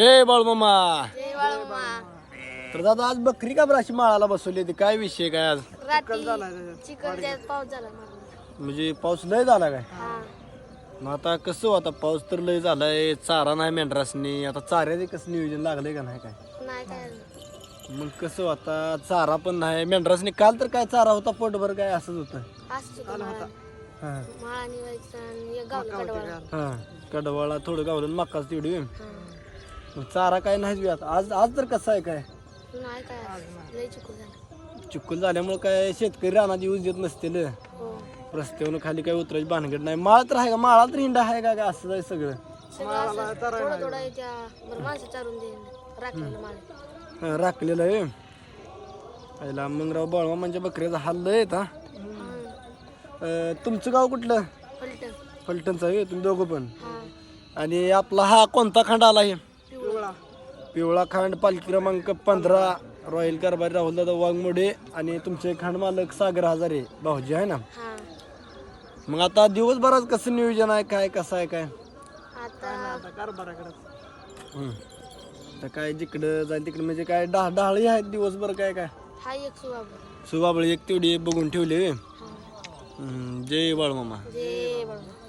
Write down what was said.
जय बाळमामा जय बाळूमा तर दादा आज बकरी का बरं अशी माळाला बसवली होती? काय विषय काय आज? म्हणजे पाऊस लय झाला काय? हा. मग आता कसं हो आता? पाऊस तर लय झालाय. चारा नाही मेंढरासनी. आता चाऱ्याचे कसं नियोजन लागलंय का नाही काय? नाही काय मग कसं हो आता? चारा पण नाही. मेंढरासनी काल तर काय चारा होता? पोटभर काय असंच होतं? हां. कडवाळा. हां. कडवाळा थोडं गावलं मकाच तेवढी मग चारा काय नाहीच बी आता. आज आज तर कसं आहे काय? नाही काय लय चिकू झाला. चिखल झाल्यामुळे काय शेतकरी रानात यूज देत नसतील. हो. रस्त्यावरून खाली काय उतरायची भानगड नाही. माळ तर आहे का? माळा तर हिंडा आहे का? काय असं आहे सगळं? सगळं असं थोडं थोडं याच्या बरं माणसं चारून देईन. राखलेलं माळ. हं, राखलेलं आहे. पहिला मंगराव बाळवा म्हणजे बकऱ्याचा हल्ल आहे हा. अं, तुमचं गाव कुठलं? फलटण. फलटणचं आहे तुम्ही दोघं पण. हा. आणि आपला हा कोणता खंड आला आहे पिवळा खांड पालखी क्रमांक पंधरा रॉयल कारभारी राहुल दादा वाघमोडे आणि तुमचे खांड मालक सागर हजारे. भाऊजी आहे ना? हा. मग आता दिवसभरात कसं नियोजन आहे? काय कसं आहे काय? आता हं. काय जिकडं जाईल तिकडं म्हणजे काय डहा डहाळी आहेत दिवसभर काय काय? हा एक सुबाब सुबाबळी एक तेवढी बघून ठेवली होय. हा. जय बाळमामा. जय बाळूमा